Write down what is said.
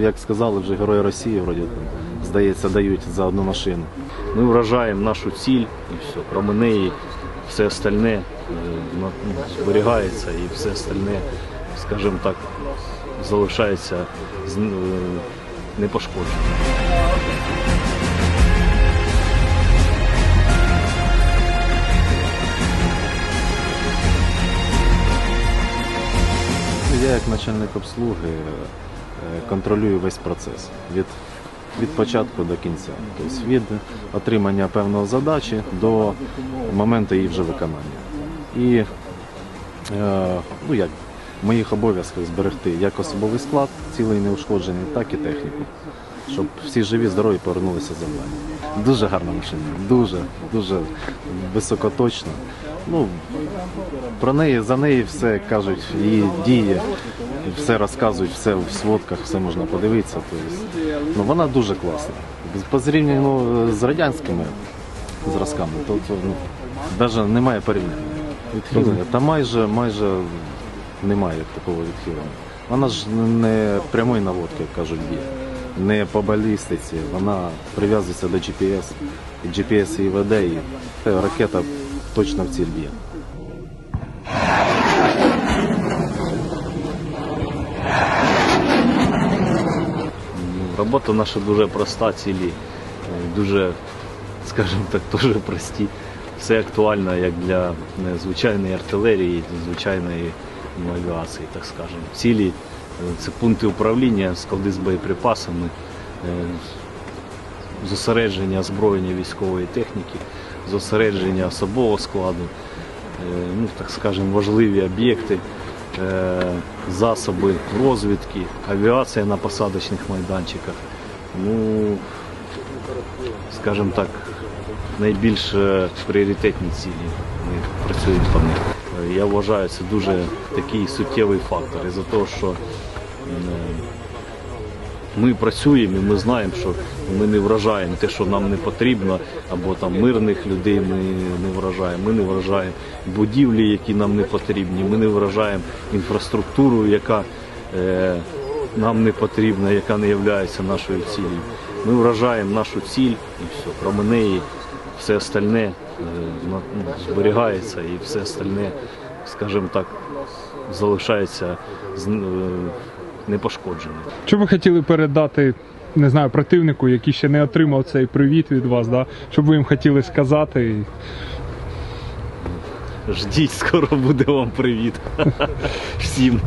Як сказали, вже Герої Росії, вроді, здається, дають за одну машину. Ми вражаємо нашу ціль і все. Кроме неї все остальне е, ну, зберігається і все остальне, скажімо так, залишається е, непошкодженим. Я як начальник обслуги контролюю весь процес від, від початку до кінця. Тобто від отримання певної задачі до моменту її вже виконання. І е, ну, як, в моїх обов'язках зберегти як особовий склад, цілий неушкоджений, так і техніку. Щоб всі живі, здорові повернулися з завдання. Дуже гарна машина, дуже, дуже високоточна. Ну, про неї, за неї все кажуть, її дії, все розказують, все в сводках, все можна подивитися. Тобто, ну, вона дуже класна. По зрівнянню з радянськими зразками, то, то ну, навіть немає порівняння. Відхилення. Та майже, майже немає такого відхилення. Вона ж не прямої наводки, як кажуть, б'є. Не по балістиці, вона прив'язується до GPS, і GPS її веде, і ракета точно в ціль б'є. Робота наша дуже проста, цілі, е, дуже, скажімо так, дуже прості. Все актуально як для е, звичайної артилерії, звичайної авіації, так скажемо. Цілі е, це пункти управління, склади з боєприпасами, зосередження озброєння військової техніки, зосередження особового складу, ну, так скажемо, важливі об'єкти, засоби розвідки, авіація на посадочних майданчиках. Ну, скажімо так, найбільш е, пріоритетні цілі. Ми працюємо по них. Е, Я вважаю, це дуже такий суттєвий фактор. Із-за того, що е, ми працюємо і ми знаємо, що ми не вражаємо те, що нам не потрібно, або там мирних людей ми не вражаємо. Ми не вражаємо будівлі, які нам не потрібні. Ми не вражаємо інфраструктуру, яка е, нам не потрібна, яка не є нашою ціллю. Ми вражаємо нашу ціль і все. Кроме неї все остальне е, ну, зберігається і все остальне, скажімо так, залишається з- е, непошкодженим. Що ви хотіли передати, не знаю, противнику, який ще не отримав цей привіт від вас, да? що б ви їм хотіли сказати? Ждіть, скоро буде вам привіт. Всім.